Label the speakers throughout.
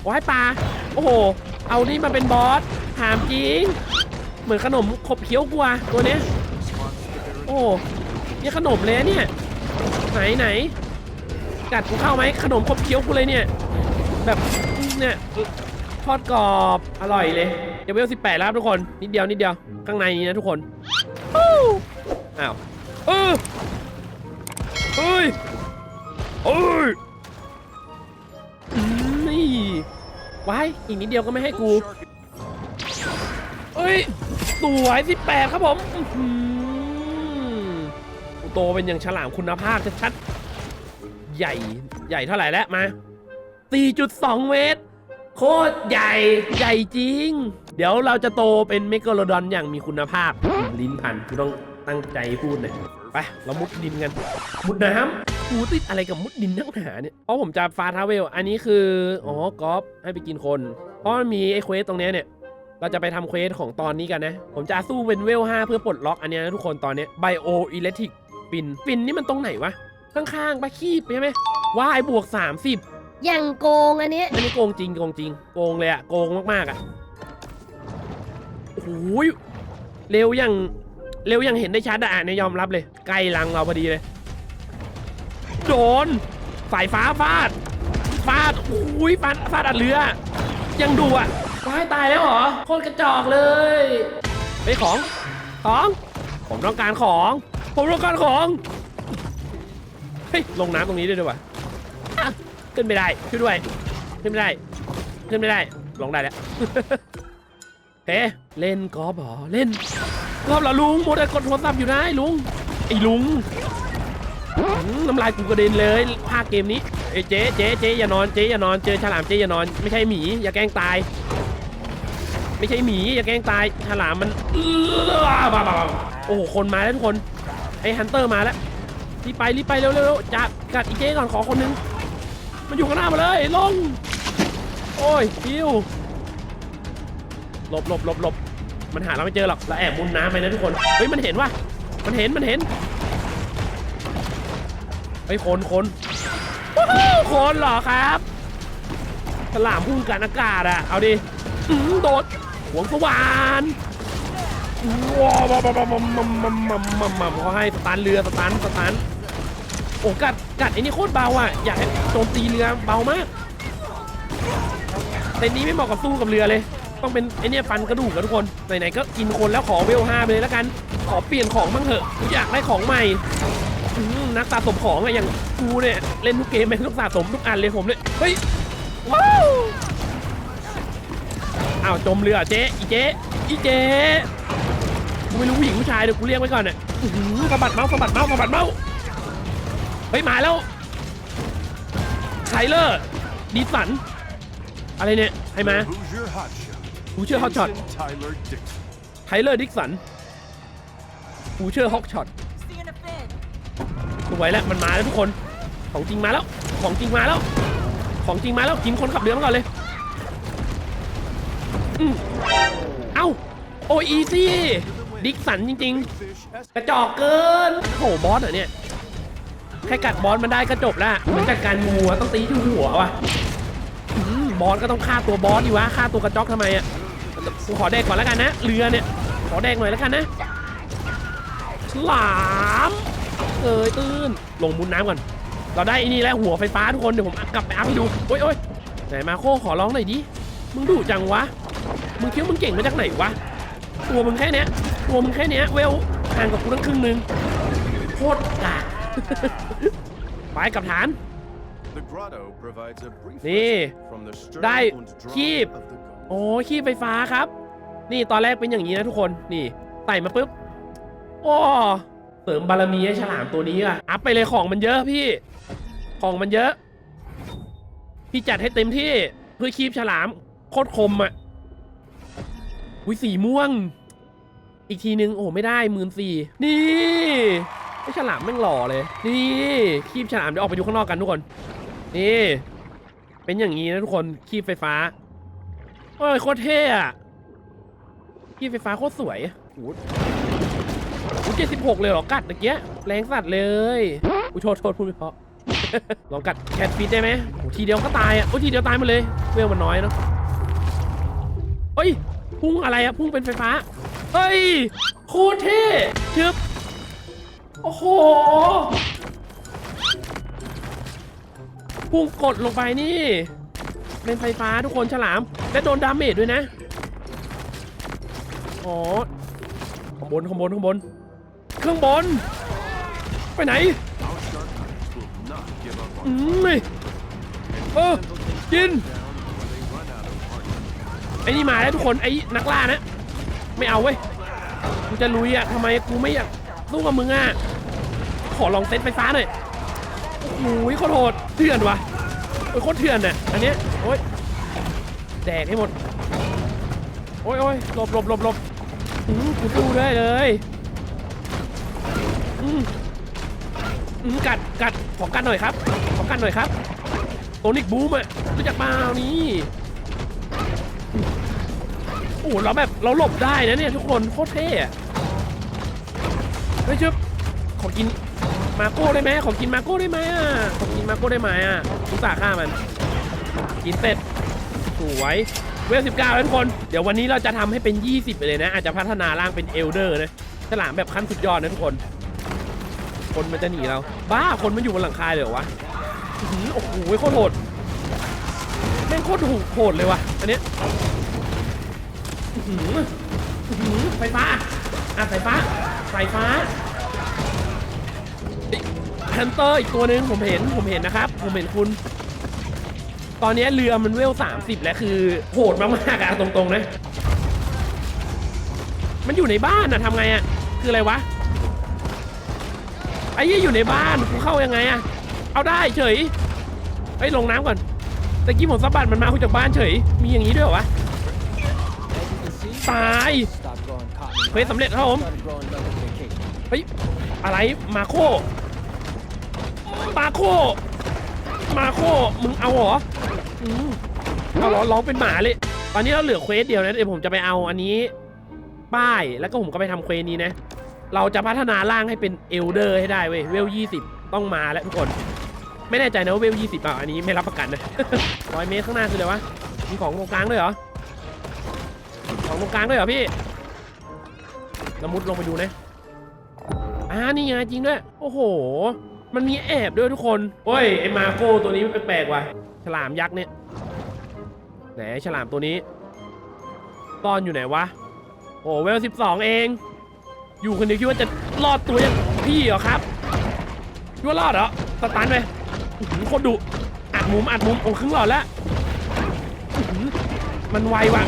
Speaker 1: โอ้ให้ปลาโอ้โห เอานี่มาเป็นบอสถามจริง เหมือนขนมขบเคี้ยวกัวตัวเนี้ยโอ้นี่ขนมเลยอะเนี่ย ไหนไหนกัดกูเข้าไหมขนมขบเคี้ยวกูเลยเนี่ย แบบเนี่ยทอดกรอบอร่อยเลยเดี๋ยวเวลสิบแปดแล้วครับทุกคนนิดเดียวนิดเดียวข้างในนี้นะทุกคนอ้าวเออเฮ้ยเอ้ย ว้ายอีกนิดเดียวก็ไม่ให้กูเอ้ยสวยสิแปดครับผมอื้อหือกูโตเป็นอย่างฉลามคุณภาพชัดๆใหญ่ใหญ่เท่าไหร่แล้วมา 4.2 เมตร โคตรใหญ่ใหญ่จริง เดี๋ยวเราจะโตเป็นเมกะโลดอนอย่างมีคุณภาพ ลิ้นพันกูต้องตั้งใจพูดหน่อยไป เรามุดดินกัน มุดน้ำ กูติดอะไรกับมุดดินนักหนาเนี่ยเพราะผมจะฟาทาเวล อันนี้คือ อ๋อกอล์ฟให้ไปกินคน เพราะมันมีไอ้เควสตรงเนี้ยเนี่ย เราจะไปทำเควสของตอนนี้กันนะ ผมจะสู้เป็นเวล 5 เพื่อปลดล็อกอันเนี้ยนะทุกคนตอนเนี้ไบโออิเล็กทริกฟิน ฟินนี่มันตรงไหนวะ ข้างๆปะขี้ใช่ไหมวายบวก 30
Speaker 2: อย่างโกงอันเนี้ย
Speaker 1: อันนี้โกงจริงโกงจริง โกงเลยอะโกงมากๆอะโอ้โหยเร็วอย่างเร็วอย่างเห็นได้ชัดอะอะเนี่ยยอมรับเลยใกล้ลังเราพอดีเลย โดน สายฟ้าฟาด ฟาดโอ้ยฟาดฟาดอัดเรือ ยังดูอะว้ายตายแล้วเหรอ โคตรกระจอกเลยไปของ ของ ผมต้องการของ ผมต้องการของ เฮ้ย ลงน้ำตรงนี้ด้วยดีกว่าอะขึ้นไม่ได้ช่วยด้วย ขึ้นไม่ได้ ขึ้นไม่ได้ ลงได้แล้วเฮ้เล่นกอล์ฟเหรอ เล่นกอล์ฟเหรอลุงโมดแต่กดโทรศัพท์อยู่นะไอ้ลุง ไอ้ลุงอื้อหือ น้ำลายกูกระเด็นเลยภาคเกมนี้เอ้เจ๊เจ๊เจ๊อย่านอนเจ๊อย่านอนเจอฉลามเจ๊อย่านอน ไม่ใช่หมีอย่าแกล้งตาย ไม่ใช่หมีอย่าแกล้งตายฉลามมันโอ้โหคนมาแล้วทุกคนไอ้ฮันเตอร์มาแล้วรีบไปรีบไปเร็วเร็วจับกัดอีเจ๊ก่อนขอคนนึงมันอยู่ข้างหน้ามาเลยลงโอ้ยฟิวหลบหลบหลบหลบมันหาเราไม่เจอหรอกเราแอบมุนน้ำไปนะทุกคนเฮ้ยมันเห็นว่ะมันเห็นมันเห็น ไอ้คนคนคนเหรอครับสลามพุ่งกันอากาศอะเอาดิอื้โดดหวงสวานว้าวมัมมัมมัมมัมมัมมัมมัมเขาให้สตันเรือสตันสตันโอ้กัดกัดไอ้นี่โคตรเบาอะอยากให้โจมตีเรือเบามากแต่นี้ไม่เหมาะกับสู้กับเรือเลย ต้องเป็นไอเนี่ยฟันกระดูกแล้วทุกคนไหนๆก็กินคนแล้วขอเวลห้าไปเลยแล้วกัน ขอเปลี่ยนของบ้างเถอะอยากได้ของใหม่ นักสะสมของอะอย่างกูเนี่ยเล่นทุกเกมเป็นต้องสะสมทุกอันเลยผมเลยเฮ้ยว้าวอ้าวจมเรือเจ๊อีเจ๊อีเจ๊กูไม่รู้ผู้หญิงผู้ชายเดี๋ยวกูเรียกไว้ก่อนเนี่ยสะบัดเมาส์สะบัดเมาส์สะบัดเมาส์เฮ้ยมาแล้วไทเลอร์ดิสันอะไรเนี่ยใครมากูเชื่อฮอตช็อตไทเลอร์ดิสันกูเชื่อฮอกช็อต สวยแล้วมันมาแล้วทุกคนของจริงมาแล้ว ของจริงมาแล้ว ของจริงมาแล้วกินคนขับเรือมาก่อนเลยอืมเอ้าโออีซี่ดิกสันจริง
Speaker 3: Fish has
Speaker 1: ๆกระจอกเกินโหบอสเหรอเนี่ยแค่กัดบอสมันได้ก็จบละเหมือนจัดการงูอะต้องตีที่หัวว่ะอืมบอสก็ต้องฆ่าตัวบอสดิวะฆ่าตัวกระจอกทำไมอะกูขอแดกก่อนแล้วกันนะเรือเนี่ยขอแดกหน่อยแล้วกันนะฉลาม เอ้ยตื้นลงมุนน้ำก่อน เราได้ไอ้นี่แล้วหัวไฟฟ้าทุกคนเดี๋ยวผมกลับไปอัพให้ดูโอ๊ยโอ๊ยไหนมาโคขอร้องหน่อยดิ มึงดุจังวะ มึงคิดว่ามึงเก่งมาจากไหนวะ ตัวมึงแค่เนี้ย ตัวมึงแค่เนี้ยเวลห่างกับกูตั้งครึ่งหนึงโคตรกากไปกับฐาน
Speaker 3: the grotto provides a brief
Speaker 1: นี่
Speaker 3: respite from the stern
Speaker 1: ได้
Speaker 3: und
Speaker 1: คีบ
Speaker 3: drive of the goat.
Speaker 1: โอ้ขี้ไฟฟ้าครับ นี่ตอนแรกเป็นอย่างนี้นะทุกคน นี่ใส่มาปุ๊บ โอ้ เสริมบารมีให้ฉลามตัวนี้อะอัพไปเลยของมันเยอะพี่ ของมันเยอะ พี่จัดให้เต็มที่เพื่อคีบฉลาม โคตรคมอะอุ้ยสีม่วง อีกทีนึงโอ้ไม่ได้หมื่นสี่นี่ไอฉลามแม่งหล่อเลย นี่คีบฉลามเดี๋ยวออกไปดูข้างนอกกันทุกคน นี่ เป็นอย่างนี้นะทุกคนคีบไฟฟ้าเอ้ยโคตรเท่อะยี่ไฟฟ้าโคตรสวยโอ้ เจ็ดสิบหกเลยเหรอ กัดตะเกียแรงสัตว์เลยอุ้ยโทษโทษพูดไม่เพราะ ลองกัดแคทฟิตได้ไหมโอ้ทีเดียวก็ตายอะโอ้ทีเดียวตายหมาเลยเวลมันน้อยเนาะเฮ้ยพุ่งอะไรอะพุ่งเป็นไฟฟ้า เฮ้ยโคตรเท่ชึบโอ้โหพุ่งกดลงไปนี่ เป็นไฟฟ้าทุกคนฉลาม และโดนดาเมจด้วยนะ อ๋อข้างบนข้างบนข้างบน เครื่องบน ไปไหนอื
Speaker 3: on
Speaker 1: มนี่เออกิน ไอ้นี่มาแล้วทุกคน ไอ้นักล่านะ ไม่เอาเว้ย กูจะลุยอะทำไมกูไม่อยากสู้กับมึงอะ ขอลองเซตไฟฟ้าหน่อยโอ้โหโคตรโหดเถื่อนวะโอ้ยโคตรเถื่อนอะอันเนี้ยโอ้ยแดกให้หมด โอ้ยโอ้ยหลบหลบหลบหลบอืมกูสู้ได้เลย อืมอืมกัดกัดของกัดหน่อยครับ ของกัดหน่อยครับโทนิกบูมอะรู้จักเปล่านี่โอ้โหเราแบบเราหลบได้นะเนี่ยทุกคนโคตรเท่อะเฮ้ยชึบขอกินมาโก้ได้ไหมขอกินมาโก้ได้ไหมอะขอกินมาโก้ได้ไหมอะทุกสาฆ่ามัน กินเสร็จสวยเวลสิบเก้าทุกคน เดี๋ยววันนี้เราจะทำให้เป็น 20 ไปเลยนะ อาจจะพัฒนาร่างเป็นเอลเดอร์นะฉลามแบบขั้นสุดยอดนะทุกคน คนมันจะหนีเรา บ้าคนมันอยู่บนหลังคาเลยเหรอวะหือโอ้โหโคตรโหดแม่งโคตรโหดเลยว่ะอันเนี้ยอื้อหืออื้อหือไฟฟ้าอะไฟฟ้าไฟฟ้าฮันเตอร์อีกตัวหนึ่งผมเห็นผมเห็นนะครับ ผมเห็นคุณ ตอนนี้เรือมันเวล 30 แล้วคือโหดมากๆอะตรงๆนะ มันอยู่ในบ้านอะทำไงอะคืออะไรวะ ไอ้ยี่อยู่ในบ้านกูเข้ายังไงอะเอาได้เฉยเฮ้ยลงน้ำก่อนตะกี้ผมสะบัดมันมาคุจากบ้านเฉย มีอย่างนี้ด้วยเหรอวะ ตายเควสสำเร็จครับผม เฮ้ย อะไรมาโค มาโค มาโค มึงเอาเหรออืมเอาเหรอร้องเป็นหมาเลย ตอนนี้เราเหลือเควสเดียวนะเดี๋ยวผมจะไปเอาอันนี้ ป้ายแล้วก็ผมก็ไปทำเควสนี้นะ เราจะพัฒนาร่างให้เป็นเอลเดอร์ให้ได้เว้ยเวล20ต้องมาแล้วทุกคน ไม่แน่ใจนะว่าเวล20อะอันนี้ไม่รับประกันนะร้อยเมตรข้างหน้าคืออะไรวะมีของตรงกลางด้วยเหรอของตรงกลางด้วยเหรอพี่ละมุดลงไปดูนะอ่านี่ไงจริงด้วย โอ้โห มันมีแอบด้วยทุกคน โอ้ยไอมาโก้ตัวนี้มันแปลกๆว่ะฉลามยักษ์เนี่ยไหนฉลามตัวนี้ตอนอยู่ไหนวะโอ้เวลสิบสองเอง อยู่คนเดียวคิดว่าจะรอดตัวย่างพี่เหรอครับคิดว่ารอดเหรอสตันไปอื้อหือโคตรดุอัดมุมอัดมุมโอ้ครึ่งหลอดแล้วมันไวว่ะ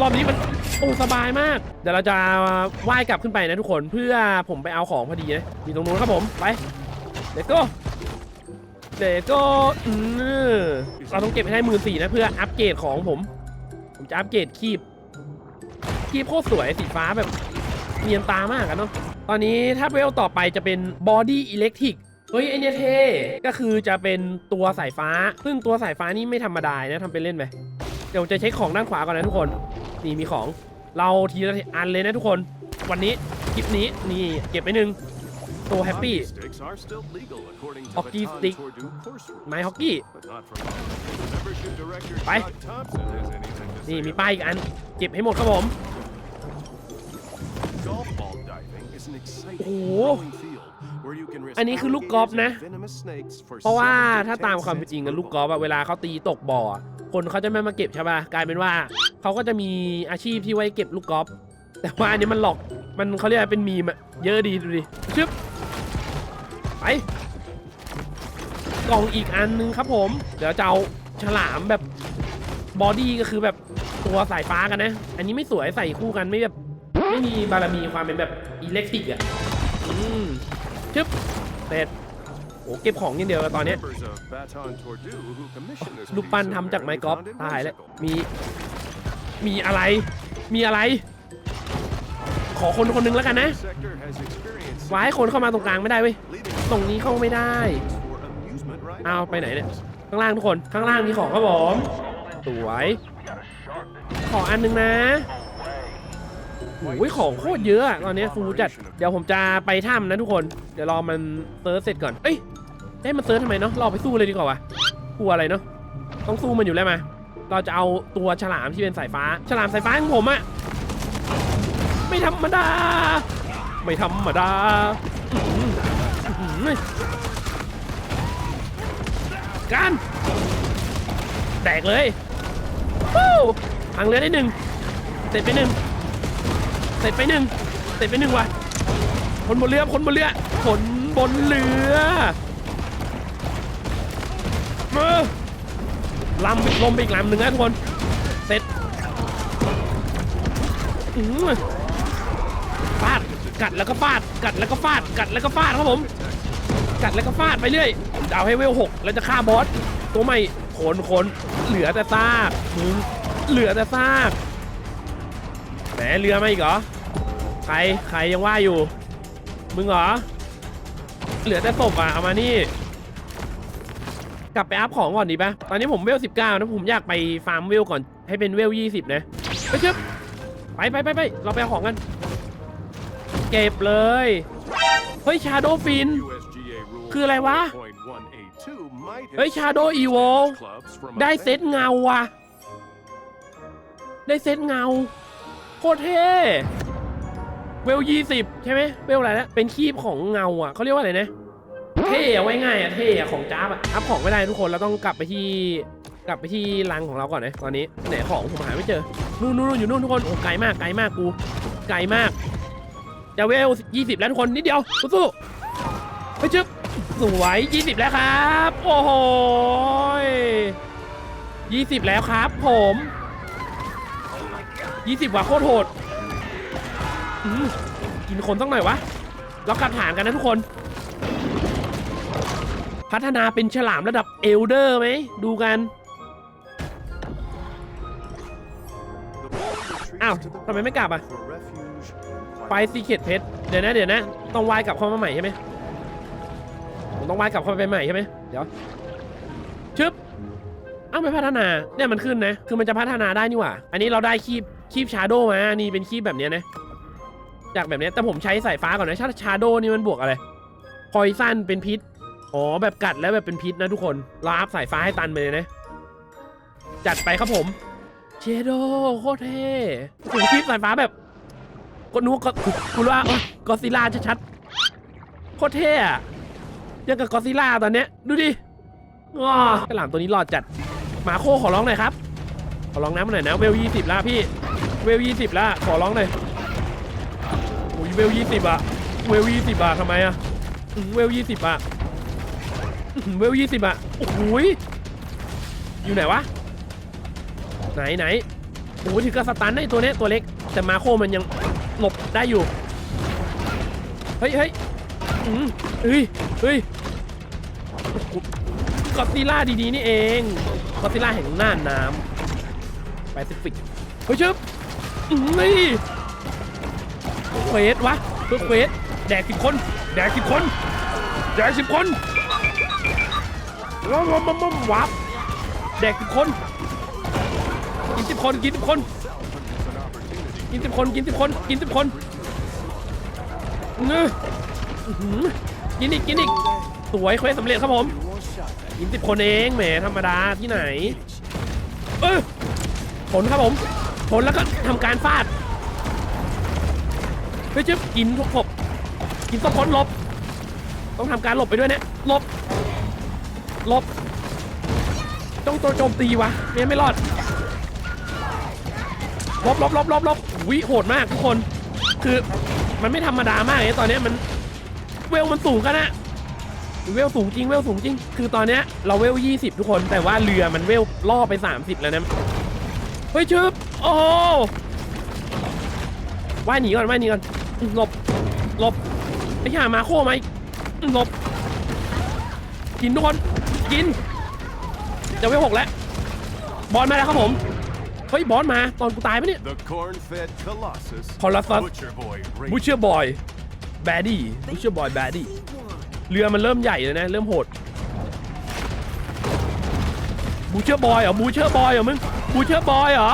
Speaker 1: รอบนี้มันโอ้สบายมาก เดี๋ยวเราจะว่ายกลับขึ้นไปนะทุกคนเพื่อผมไปเอาของพอดีนะมีตรงนู้นครับผมไปเด็กโก้เด็กโก้อือเราต้องเก็บให้ได้หมื่นสี่นะเพื่ออัปเกรดของผม ผมจะอัปเกรดคีบคีบโคตรสวยสีฟ้าแบบ เนียนตามากอะเนาะตอนนี้ถ้าเวลต่อไปจะเป็นบอดี้อิเล็กทริกเฮ้ยไอเนียเทก็คือจะเป็นตัวสายฟ้า ซึ่งตัวสายฟ้านี่ไม่ธรรมดานะทำเป็นเล่นไปเดี๋ยวจะเช็คของด้านขวาก่อนนะทุกคน นี่มีของเราทีละอันเลยนะทุกคน วันนี้คลิปนี้นี่เก็บไปหนึ่งตัวแฮปปี้
Speaker 3: Hockey sticks are still legal according to
Speaker 1: Hockey
Speaker 3: the
Speaker 1: stick.
Speaker 3: Tordu course rules,
Speaker 1: ไม้ฮอกกี้
Speaker 3: but not for long. Membership director
Speaker 1: Bye.
Speaker 3: Todd Thompson has anything to
Speaker 1: นี่มีป้ายอีกอัน เก็บให้หมดครับผม โอ้โห
Speaker 3: growing field where you can risk
Speaker 1: อันนี้คือลูกกอล์ฟนะ
Speaker 3: alligators and venomous snakes for
Speaker 1: เพราะว่า
Speaker 3: seven to
Speaker 1: ถ้า
Speaker 3: ten
Speaker 1: ตามความเป็น
Speaker 3: cents
Speaker 1: จริง
Speaker 3: per
Speaker 1: นะลูก
Speaker 3: ball.
Speaker 1: กอล์ฟอะเวลาเขาตีตกบ่ออะคนเขาจะไม่มาเก็บใช่ป่ะ กลายเป็นว่าเขาก็จะมีอาชีพที่ไว้เก็บลูกกอล์ฟ แต่ว่าอันนี้มันหลอก มันเขาเรียกว่าเป็นมีมอะเยอะดีดูดิชึบไปกล่องอีกอันนึงครับผม เดี๋ยวจะเอาฉลามแบบบอดี้ก็คือแบบตัวสายฟ้ากันนะ อันนี้ไม่สวยใส่คู่กันไม่แบบ ไม่มีบารมีความเป็นแบบอิเล็กทริกอะอืมชึบเสร็จโอ้เก็บของอย่างเดียวแล้วตอนเนี้ย
Speaker 3: Members of Baton Tordu who commissioned this
Speaker 1: ลูกปั้นทำจากไม้กอล์ฟตายแล้วมีมีอะไร มีอะไร ขอคนคนหนึงแล้วกันนะ
Speaker 3: Sector has experienced
Speaker 1: วายคนเข้ามาตรงกลางไม่ได้เว้ยตรงนี้เข้าไม่ได้เอาไปไหนเนี่ยข้างล่างทุกคนข้างล่างมีของครับผมสวยขออันหนึงนะ โอ้ยของโคตรเยอะอะตอนนี้ฟูจัด เดี๋ยวผมจะไปถ้ำนะทุกคน เดี๋ยวรอมันเซิร์ชเสร็จก่อน เอ้ยเอ้มันเซิร์ชทำไมเนาะ เราไปสู้เลยดีกว่าวะกลัวอะไรเนาะ ต้องสู้มันอยู่แล้วมา เราจะเอาตัวฉลามที่เป็นสายฟ้า ฉลามสายฟ้าของผมอะไม่ธรรมดา ไม่ธรรมดาการแตกเลยวู้พังเรือได้หนึ่งเสร็จไปหนึ่ง เสร็จไปหนึ่งเสร็จไปหนึ่งว่ะคนบนเรือคนบนเรือคนบนเรือมือลำไปลมไปอีกลำหนึ่งนะทุกคน เสร็จอื้อฟาดกัดแล้วก็ฟาด กัดแล้วก็ฟาด กัดแล้วก็ฟาดครับผม กัดแล้วก็ฟาดไปเรื่อยจะเอาให้เวลหกแล้วจะฆ่าบอสตัวใหม่ขนขนเหลือแต่ซากเหลือแต่ซาก แหมเรือมาอีกเหรอ ใคร ใครยังว่าอยู่ มึงเหรอ เหลือแต่ศพอะ เอามานี่ กลับไปอัพของก่อนดีปะตอนนี้ผมเวล19นะ ผมอยากไปฟาร์มเวลก่อน ให้เป็นเวล20นะไปชึบไปไปไปไปเราไปเอาของกัน เก็บเลย เฮ้ย ชาโดฟิน คืออะไรวะ เฮ้ย
Speaker 3: have
Speaker 1: Shadow
Speaker 3: stopped
Speaker 1: Evo
Speaker 3: clubs from
Speaker 1: ได้เซตเงาว่ะ ได้เซตเงา ตรเท่ เวลยี่สิบใช่ไหมเวลอะไรนะ เป็นคีบของเงาอะเขาเรียกว่าอะไรนะ เท่อะไว้ง่ายอะเท่อะของจ้าบอะอัพของไม่ได้ทุกคน เราต้องกลับไปที่ กลับไปที่รังของเราก่อนนะ ตอนนี้ไหนของผมหาไม่เจอ นู่นนู่นอยู่นู่นทุกคนโอ้ไกลมาก ไกลมากกู ไกลมาก จะเวลยี่สิบแล้วทุกคนนิดเดียว สู้ๆไปจึ๊บสวยยี่สิบแล้วครับ โอ้โหยี่สิบแล้วครับ ผม ยี่สิบว่ะโคตรโหดอืมกินคนต้องหน่อยวะ เรากลับฐานกันนะทุกคน พัฒนาเป็นฉลามระดับเอลเดอร์ไหม ดูกัน อ้าวทำไมไม่กลับอะ ไปซีเ e ตเพชรเดี๋ยวนะเดี๋ยวนะ ต้องวายกลับเข้ามาใหม่ใช่ไหมผมต้องวายกลับเข้าไปใหม่ใช่ไหมเดี๋ยว ชึบเอ้าไม่พัฒนา เนี่ยมันขึ้นนะ คือมันจะพัฒนาได้นี่หว่า อันนี้เราได้คีบ คีบชาโดมา นี่เป็นคีบแบบเนี้ยนะ จากแบบเนี้ยแต่ผมใช้สายฟ้าก่อนนะชาชาโดนี่มันบวกอะไรพอยซันเป็นพิษ อ๋อแบบกัดแล้วแบบเป็นพิษนะทุกคนเราอัพสายฟ้าให้ตันไปเลยนะ จัดไปครับผม เชโดโคตรเท่โอ้โหคีบสายฟ้าแบบก็นึกว่าก็กูรู้ว่าเอ้ยกอซิล่าชัดๆโคตรเท่อะยังกับกอซิล่าตอนเนี้ย ดูดิว้ากระหล่ำตัวนี้รอดจัดหมาโคขอร้องหน่อยครับ ขอร้องน้ำหน่อยนะเวลยี่สิบแล้วพี่ เวลยี่สิบแล้วขอร้องหน่อยโอ้ยเวลยี่สิบอะเวลยี่สิบอะทำไมอะเวลยี่สิบอะเวลยี่สิบอะโอ้โหยอยู่ไหนวะ ไหนไหนโอ้โหถึงกับสตันไอ้ตัวเนี้ยตัวเล็ก แต่มาโคมันยังหลบได้อยู่ เฮ้ยเฮ้ยอืมเฮ้ยเฮ้ยกอซิล่าดีๆนี่เองกอซิล่าแห่งน่านน้ำแปซิฟิกเฮ้ยชึบ นี่เควสวะเพื่อเควสแดกสิบคน แดกสิบคน แดกสิบคนว้าวว้วว้าวว้าววับแดกสิบคน กินสิบคน กินสิบคน กินสิบคน กินสิบคน กินสิบคนเงื้ออื้อหือกินอีก กินอีก สวยเควสสำเร็จครับผม กินสิบคนเองแหมธรรมดาที่ไหน เออผลครับผม ผลแล้วก็ทำการฟาดเฮ้ยจึ๊บกินทุกศพกินทุกคนลบ ต้องทำการหลบไปด้วยเนี่ยหลบหลบ ต้องตัวโจมตีวะไม่งั้นไม่รอดหลบหลบหลบหลบหลบวิโหดมากทุกคน คือมันไม่ธรรมดามากเลยตอนนี้มันเวลมันสูงกันนะเวลสูงจริงเวลสูงจริง คือตอนเนี้ยเราเวล20ทุกคน แต่ว่าเรือมันเวลล่อไป30แล้วนะ ฮ้ยชึบโอ้โหว่ายหนีก่อนว่ายหนีก่อนอื้อหลบหลบไอ้ห่ามาโคมาอีกอื้อหลบกินทุกคนกินจะเวลหกแล้วบอลมาแล้วครับผมเฮ้ยบอลมาตอนกูตายปะเนี่ย
Speaker 3: The corn-fed Colossus.
Speaker 1: Colossus.
Speaker 3: Butcher Boy.
Speaker 1: บูเชอร์บอยแบดดี้บูเชอร์บอยแบดดี้เรือมันเริ่มใหญ่เลยนะ เริ่มโหด บูเชอร์บอยเหรอบูเชอร์บอยเหรอมึงบูเชอร์บอยเหรอ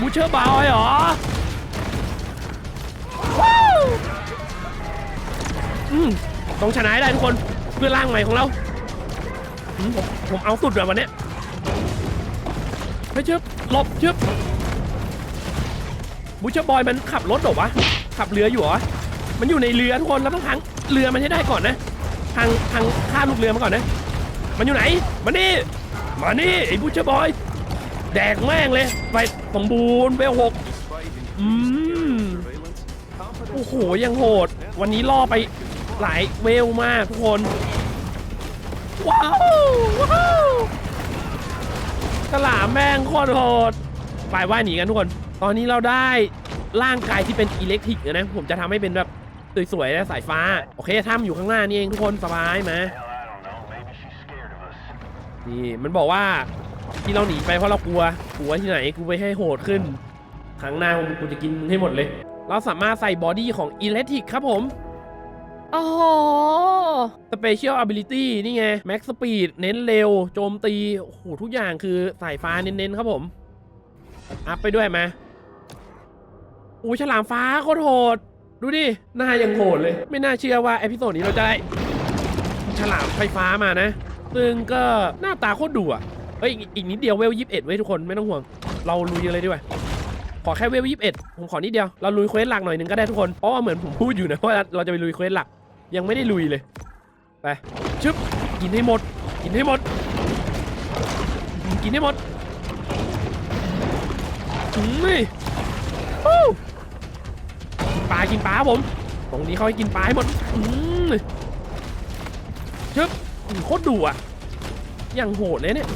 Speaker 1: บูเชอร์บอยเหรอวู้อืมต้องชนะได้ทุกคนเพื่อร่างใหม่ของเราผมผมเอาสุดแบบวันนี้ยเฮ้ยชึบหลบชึบบูเชอร์บอยมันขับรถเหรอวะขับเรืออยู่เหรอมันอยู่ในเรือทุกคนเราต้องพังเรือมันให้ได้ก่อนนะพังพังฆ่าลูกเรือมาก่อนนะ มันอยู่ไหนมานี่ มานี่ไอ้บูชบอย แดกแม่งเลย ไปสมบูรณ์ไปหก
Speaker 3: Despite
Speaker 1: Mm.
Speaker 3: increased air surveillance, confidence
Speaker 1: โอ้โห ยังโหด วันนี้ล่อไปหลายเวลมากทุกคน ว้าวว้าวฉลามแม่งโคตรโหดไปว่ายหนีกันทุกคน ตอนนี้เราได้ร่างกายที่เป็นอิเล็กทริกนะ ผมจะทำให้เป็นแบบสวยๆและสายฟ้า โอเคถ้ำอยู่ข้างหน้านี่เองทุกคนสบายไหม นี่มันบอกว่าที่เราหนีไปเพราะเรากลัวกลัวที่ไหนกูไปให้โหดขึ้นครั้งหน้ากูจะกินมึงให้หมดเลย เราสามารถใส่บอดี้ของอิเล็กทริกครับผมโอ้โห Special Ability นี่ไง Max Speed เน้นเร็ว โจมตี โอ้โห ทุกอย่างคือสายฟ้าเน้นๆครับผม อัพไปด้วยมาอู้ฉลามฟ้าโคตรโหด ดูดิ หน้ายังโหดเลย ไม่น่าเชื่อว่าเอพิโซดนี้เราจะได้ ฉลามไฟฟ้ามานะ ซึ่งก็หน้าตาโคตรดุอะเฮ้ยอีกนิดเดียวเวลยี่สิบเอ็ดไว้ทุกคนไม่ต้องห่วง เราลุยกันเลยดีกว่าขอแค่เวลยี่สิบเอ็ดผมขอนิดเดียวเราลุยเควสหลักหน่อยหนึ่งก็ได้ทุกคนเพราะว่าเหมือนผมพูดอยู่นะว่าเราจะไปลุยเควสหลัก ยังไม่ได้ลุยเลยไปชึบกินให้หมด กินให้หมด กินให้หมดอืมนี่ฮู้กินปลากินปลาผม ตรงนี้เขาให้กินปลาให้หมดอืมชึบ โคตรดุอะอย่างโหดเลยเนี่ย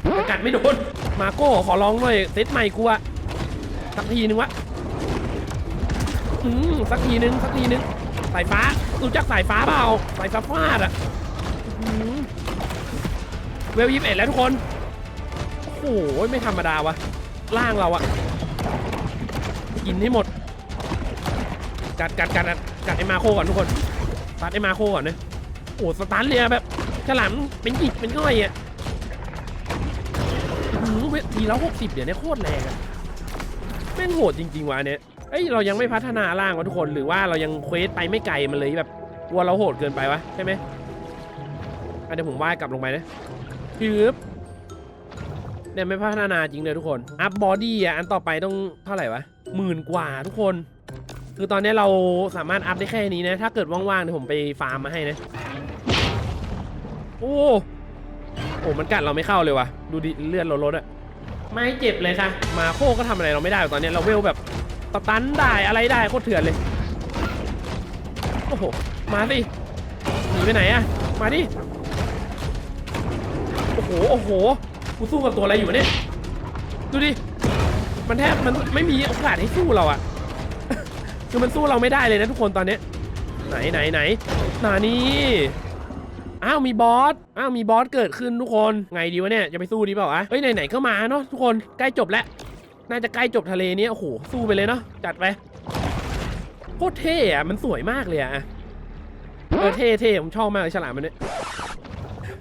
Speaker 1: แต่กัดไม่โดน มาโก้ขอร้องหน่อยเซตใหม่กูอะสักทีนึงวะอืมสักทีนึงสักทีนึงสายฟ้ารู้จักสายฟ้าเปล่าสายฟ้าฟาดอะอื้อหือเวลยี่สิบเอ็ดแล้วทุกคน โอ้โหไม่ธรรมดาวะล่างเราอะกินให้หมด กัดกัดกัดกัดกัดไอ้มาโคก่อนทุกคนตัดไอ้มาโคก่อนนะ โอ้สตันเลยอะแบบฉลามเป็นหยิบเป็นง่อยอะอื้อหือเวทีแล้วหกสิบเดี๋ยวนี้โคตรแรงอะแม่งโหดจริงๆวะเนี่ยเอ้ยเรายังไม่พัฒนาร่างวะทุกคนหรือว่าเรายังเควสไปไม่ไกลมันเลยแบบกลัวเราโหดเกินไปวะใช่ไหมอะเดี๋ยวผมว่ายกลับลงไปนะชืบเนี่ยไม่พัฒนาจริงเลยทุกคนอัพบอดี้อะอันต่อไปต้องเท่าไหร่วะหมื่นกว่าทุกคน คือตอนนี้เราสามารถอัพได้แค่นี้นะ ถ้าเกิดว่างๆเดี๋ยวผมไปฟาร์มมาให้นะ โอ้โอ้มันกัดเราไม่เข้าเลยวะดูดิเลือดเราลดอะไม่เจ็บเลยค่ะ มาโคก็ทำอะไรเราไม่ได้หรอกตอนนี้เราเวลแบบสตันได้อะไรได้โคตรเถื่อนเลยโอ้โหมาสิหนีไปไหนอะมาดิโอ้โหโอ้โหกูสู้กับตัวอะไรอยู่เนี่ยดูดิมันแทบมันไม่มีโอกาสให้สู้เราอะคือมันสู้เราไม่ได้เลยนะทุกคนตอนเนี้ยไหนไหนไหนหนานี่ อ้าวมีบอส อ้าวมีบอสเกิดขึ้นทุกคน ไงดีวะเนี่ยจะไปสู้ดีเปล่าวะเฮ้ยไหนๆก็มาเนาะทุกคนใกล้จบแล้ว น่าจะใกล้จบทะเลเนี้ยโอ้โหสู้ไปเลยเนาะจัดไปโคตรเท่อะมันสวยมากเลยอะเออเท่เท่ผมชอบมากเลยฉลามมันเนี่ย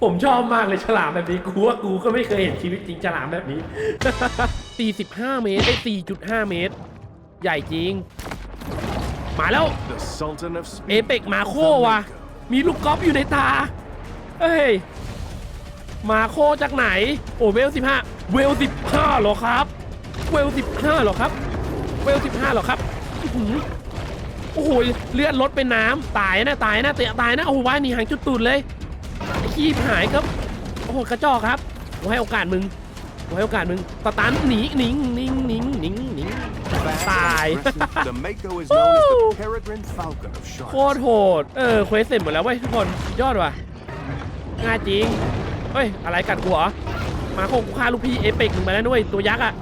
Speaker 1: ผมชอบมากเลยฉลามแบบนี้กูว่ากูก็ไม่เคยเห็นชีวิตจริงฉลามแบบนี้ 45 เมตรไอ้4.5 เมตร ใหญ่จริง มาแล้ว
Speaker 3: The Sultan of
Speaker 1: เอ
Speaker 3: Speed.
Speaker 1: เปกมาโคว่ะ มีลูกกอล์ฟอยู่ในตา เฮ้ย มาโคจากไหน โอ้เวลสิบห้าเวลสิบห้าหรอครับ เวลสิบห้าหรอครับ เวลสิบห้าหรอครับอื้อหือโอ้โหเลือดลดเป็นน้ำตายนะตายนะเตะตายนะโอ้โหว่ายหนีหางจุดตูดเลยไอ้ขี้หายครับโอ้โหกระจอกครับกูให้โอกาสมึงกูให้โอกาสมึงสตันหนีหนิงหนิงหนิงหนิงหนิง
Speaker 3: Fast and
Speaker 1: Bye.
Speaker 3: aggressive, the Mako is known as the Peregrine Falcon of
Speaker 1: โค
Speaker 3: sharks.
Speaker 1: ตรโหดเออเควสเสร็จหมดแล้วเว้ยทุกคนยอดว่ะ ง่ายจริง เฮ้ย อะไรกัดกูเหรอมาโคกูฆ่าลูกพี่เอเปกมึงไปแล้วด้วยตัวยักษ์อะ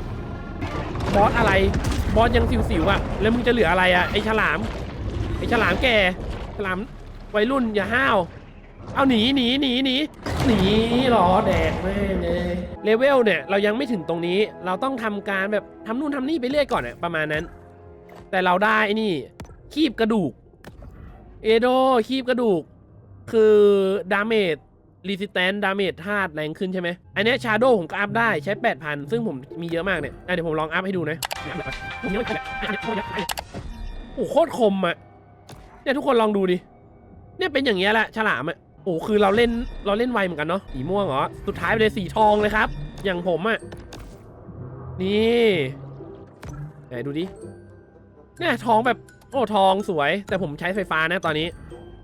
Speaker 1: บอสอะไร บอสยังสิวๆอะแล้วมึงจะเหลืออะไรอะไอฉลาม ไอฉลามแก่ ฉลามวัยรุ่นอย่าห้าว เอาหนีหนีหนีหนีหนีหรอแดกแม่งเลยเลเวลเนี่ยเรายังไม่ถึงตรงนี้ เราต้องทำการแบบทำนู่นทำนี่ไปเรื่อยก่อนอะประมาณนั้น แต่เราได้นี่คีบกระดูก เอโดคีบกระดูก คือดาเมจ รีสิ t แ n นดาเมจธาตุแรงขึ้นใช่ไหมอันนี้ชาโดผมก็อัพได้ใช้ 8,000 ซึ่งผมมีเยอะมากเนี่ยเดี๋ยวผมลองอัพให้ดูนะโอ้โคตรคมอะเนี่ยทุกคนลองดูดิเนี่ยเป็นอย่างเงี้ยแหละฉลามอะโอ้คือเราเล่นเราเล่นไวเหมือนกันเนาะสีม่วงเหรอสุดท้ายไปเลยสีทองเลยครับ อย่างผมอะนี่ไหนดูดิเนี่ยทองแบบโอ้ทองสวย แต่ผมใช้ไฟฟ้านะตอนนี้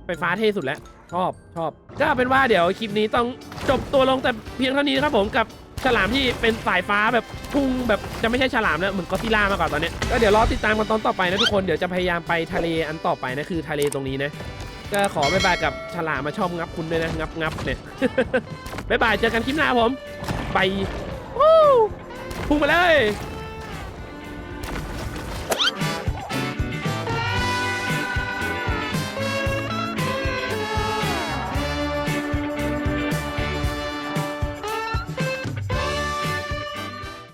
Speaker 1: ไฟฟ้าเท่สุดแล้วชอบชอบก็เอาเป็นว่าเดี๋ยวคลิปนี้ต้องจบตัวลงแต่เพียงเท่านี้นะครับผมกับฉลามที่เป็นสายฟ้าแบบพุ่งแบบจะไม่ใช่ฉลามแล้วเหมือนกอซิล่ามากกว่าตอนนี้ก็เดี๋ยวรอติดตามกันตอนต่อไปนะทุกคนเดี๋ยวจะพยายามไปทะเลอันต่อไปนะคือทะเลตรงนี้นะก็ขอบายบายกับฉลามมาชอบงับคุณด้วยนะงับงับเนี่ยบายบายเจอกันคลิปหน้าผม ไปพุ่งไปเลย